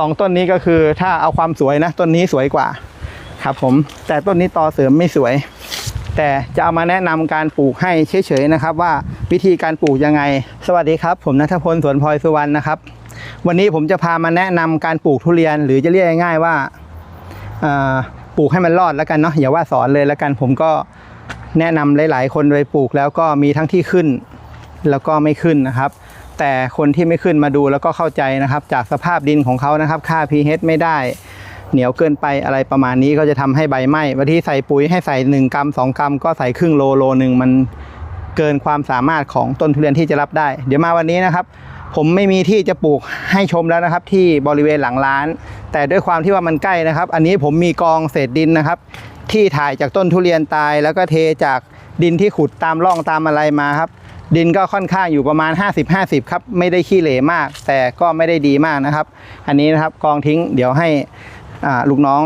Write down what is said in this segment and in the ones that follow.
สองต้นนี้ก็คือถ้าเอาความสวยนะต้นนี้สวยกว่าครับผมแต่ต้นนี้ตอเสริมไม่สวย แต่จะเอามาแนะนำการปลูกให้เฉยๆนะครับ ว่าวิธีการปลูกยังไง สวัสดีครับ ผมนัทพลสวนพลอยสุวรรณนะครับ วันนี้ผมจะพามาแนะนำการปลูกทุเรียนหรือจะเรียกง่ายๆว่าปลูกให้มันรอดแล้วกันเนาะอย่าว่าสอนเลยแล้วกันผมก็แนะนำหลาย ๆ คนไปปลูกแล้วก็มีทั้งที่ขึ้น แล้วก็ไม่ขึ้นนะครับ แต่คนที่ไม่ขึ้นมาดูแล้วก็เข้าใจนะครับ จากสภาพดินของเขานะครับ ค่า pH ไม่ได้ เหนียวเกินไปอะไรประมาณนี้ก็จะทำให้ใบไหม้บางทีใส่ปุ๋ยให้ใส่ 1 กรัม 2 กรัม ก็ใส่ครึ่งโลโลหนึ่งมันเกินความสามารถของต้นทุเรียนที่จะรับได้ เดี๋ยวมาวันนี้นะครับ ผมไม่มีที่จะปลูกให้ชมแล้วนะครับ ที่บริเวณหลังร้าน แต่ด้วยความที่ว่ามันใกล้นะครับ อันนี้ผมมีกองเศษดินนะครับ ที่ถ่ายจากต้นทุเรียนตายแล้วก็เทจากดินที่ขุดตามร่องตามอะไรมาครับ ดินก็ค่อนข้างอยู่ประมาณ 50-50 ครับ ไม่ได้ขี้เหร่มาก แต่ก็ไม่ได้ดีมากนะครับ อันนี้นะครับกองทิ้งเดี๋ยวให้ลูกน้อง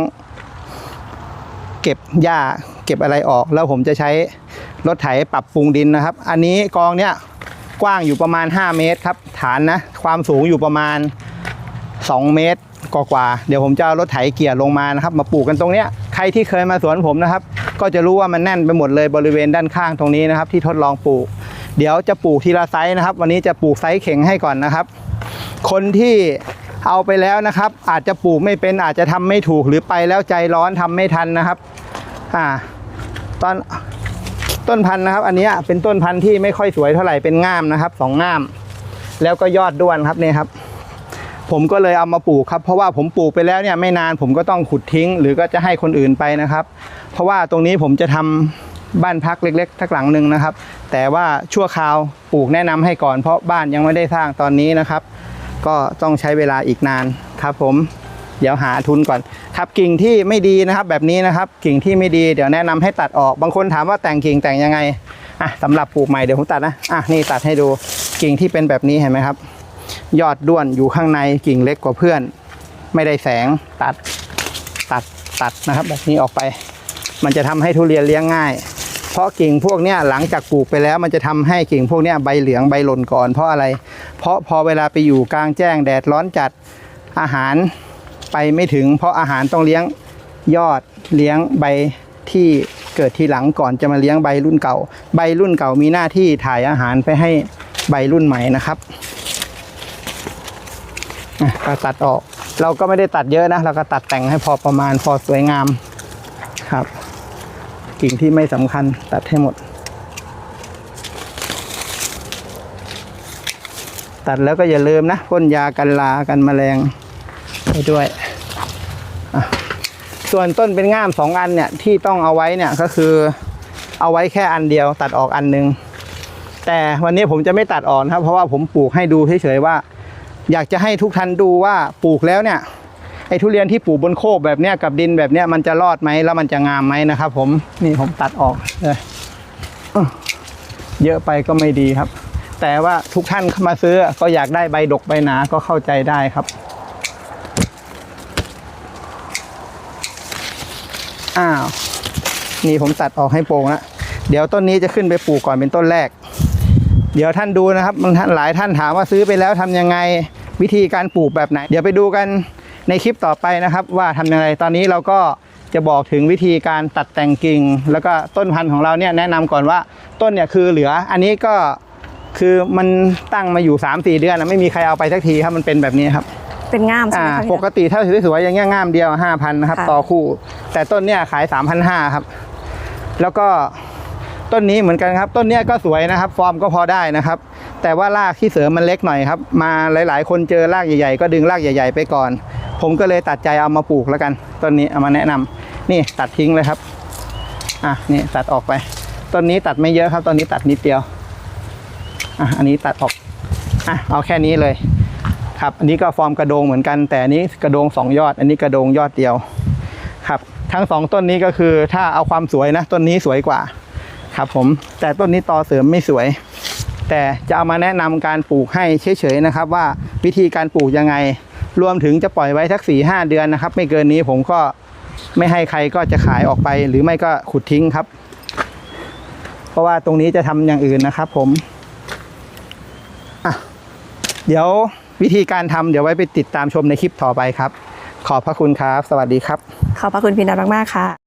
เก็บหญ้าเก็บอะไรออก แล้วผมจะใช้รถไถปรับปรุงดินนะครับ อันนี้กองเนี้ยกว้างอยู่ประมาณ 5 เมตรครับ ฐานนะ ความสูงอยู่ประมาณ 2 เมตรกว่าๆเดี๋ยวผมจะรถไถเกี่ยลงมานะครับ มาปลูกกันตรงเนี้ยใครที่เคยมาสวนผมนะครับ ก็จะรู้ว่ามันแน่นไปหมดเลยบริเวณด้านข้างตรงนี้นะครับ ที่ทดลองปลูก เดี๋ยวจะปลูกทีละไซส์นะครับ วันนี้จะปลูกไซส์เข่งให้ก่อนนะครับ คนที่เอาไปแล้วนะครับ อาจจะปลูกไม่เป็นอาจจะทำไม่ถูกหรือไปแล้วใจร้อนทำไม่ทันนะครับ อ่า ตอนต้นพันธุ์นะครับ อันนี้เป็นต้นพันธุ์ที่ไม่ค่อยสวยเท่าไหร่เป็นง่ามนะครับสองง่าม แล้วก็ยอดด้วนครับเนี่ยครับ ผมก็เลยเอามาปลูกครับ เพราะว่าผมปลูกไปแล้วเนี่ยไม่นานผมก็ต้องขุดทิ้ง หรือก็จะให้คนอื่นไปนะครับ เพราะว่าตรงนี้ผมจะทำ บ้านพักเล็กๆทักหลังหนึ่งนะครับ แต่ว่าชั่วคราวปลูกแนะนำให้ก่อนเพราะบ้านยังไม่ได้สร้างตอนนี้นะครับ ก็ต้องใช้เวลาอีกนานครับผมเดี๋ยวหาทุนก่อนครับกิ่งที่ไม่ดีนะครับ แบบนี้นะครับกิ่งที่ไม่ดีเดี๋ยวแนะนำให้ตัดออกบางคนถามว่าแต่งกิ่งแต่งยังไงอะสำหรับปลูกใหม่เดี๋ยวผมตัดนะอะนี่ตัดให้ดูกิ่งที่เป็นแบบนี้เห็นไหมครับ ยอดด้วนอยู่ข้างในกิ่งเล็กกว่าเพื่อน ไม่ได้แสงตัดตัดตัดนะครับ แบบนี้ออกไป มันจะทำให้ทุเรียนเลี้ยงง่าย เพราะกิ่งพวกนี้หลังจากปลูกไปแล้ว มันจะทำให้กิ่งพวกนี้ใบเหลืองใบหล่นก่อนเพราะอะไร เพราะพอเวลาไปอยู่กลางแจ้งแดดร้อนจัดอาหารไปไม่ถึง เพราะอาหารต้องเลี้ยงยอดเลี้ยงใบที่เกิดทีหลังก่อนจะมาเลี้ยงใบรุ่นเก่า ใบรุ่นเก่ามีหน้าที่ถ่ายอาหารไปให้ใบรุ่นใหม่นะครับอะก็ตัดออก เราก็ไม่ได้ตัดเยอะนะ เราก็ตัดแต่งให้พอประมาณพอสวยงามครับ กิ่งที่ไม่สำคัญตัดให้หมด ตัดแล้วก็อย่าลืมนะพ่นยากันลากันแมลงไปด้วยอะส่วนต้นเป็นง่ามสองอันเนี่ยที่ต้องเอาไว้เนี่ยก็คือเอาไว้แค่อันเดียว ตัดออกอันหนึง แต่วันนี้ผมจะไม่ตัดออกนะครับเพราะว่าผมปลูกให้ดูเฉยๆว่า อยากจะให้ทุกท่านดูว่าปลูกแล้วเนี่ย ไอ้ทุเรียนที่ปลูกบนโคกแบบเนี้ยกับดินแบบเนี้ยมันจะรอดไหมแล้วมันจะงามไหมนะครับผมนี่ผมตัดออกเลยเยอะไปก็ไม่ดีครับ แต่ว่าทุกท่านมาซื้อก็อยากได้ใบดกใบหนาก็เข้าใจได้ครับอ้าวนี่ผมตัดออกให้โปร่งแล้วเดี๋ยวต้นนี้จะขึ้นไปปลูกก่อนเป็นต้นแรก เดี๋ยวท่านดูนะครับบางท่านหลายท่านถามว่าซื้อไปแล้วทำยังไงวิธีการปลูกแบบไหน เดี๋ยวไปดูกัน ในคลิปต่อไปนะครับ ว่าทำยังไงตอนนี้เราก็จะบอกถึงวิธีการตัดแต่งกิ่ง แล้วก็ต้นพันธุ์ของเราเนี่ยแนะนำก่อนว่าต้นเนี่ยคือเหลืออันนี้ก็คือมันตั้งมาอยู่ 3-4 เดือนนะไม่มีใครเอาไปสักทีครับมันเป็นแบบนี้ครับเป็นง่ามใช่อ่าไหมคะปกติถ้าสวยๆอย่างเงี้ยง่ามเดียว5,000นะครับค่ะต่อคู่ แต่ต้นเนี่ยขาย3,500ครับ แล้วก็ต้นนี้เหมือนกันครับ ต้นเนี้ยก็สวยนะครับ ฟอร์มก็พอได้นะครับ แต่ว่ารากที่เสริมมันเล็กหน่อยครับ มาหลาย ๆ คนเจอรากใหญ่ๆ ก็ดึงรากใหญ่ ๆ ไปก่อน ผมก็เลยตัดใจเอามาปลูกแล้วกันต้นนี้เอามาแนะนำนี่ตัดทิ้งเลยครับอะนี่ตัดออกไปต้นนี้ตัดไม่เยอะครับต้นนี้ตัดนิดเดียวอะอันนี้ตัดออกอะเอาแค่นี้เลยครับอันนี้ก็ฟอร์มกระโดงเหมือนกัน แต่อันนี้กระโดงสองยอด อันนี้กระโดงยอดเดียวครับทั้งสองต้นนี้ก็คือถ้าเอาความสวยนะต้นนี้สวยกว่าครับผมแต่ต้นนี้ตอเสริมไม่สวย แต่จะเอามาแนะนำการปลูกให้เฉยๆนะครับ ว่าวิธีการปลูกยังไง รวมถึงจะปล่อยไว้สักสี่ห้าเดือนนะครับ ไม่เกินนี้ผมก็ไม่ให้ใครก็จะขายออกไป หรือไม่ก็ขุดทิ้งครับ เพราะว่าตรงนี้จะทำอย่างอื่นนะครับ ผมอะเดี๋ยววิธีการทำเดี๋ยวไว้ไปติดตามชมในคลิปต่อไปครับ ขอบพระคุณครับ สวัสดีครับ ขอบพระคุณพี่นัทมาก ๆ ค่ะ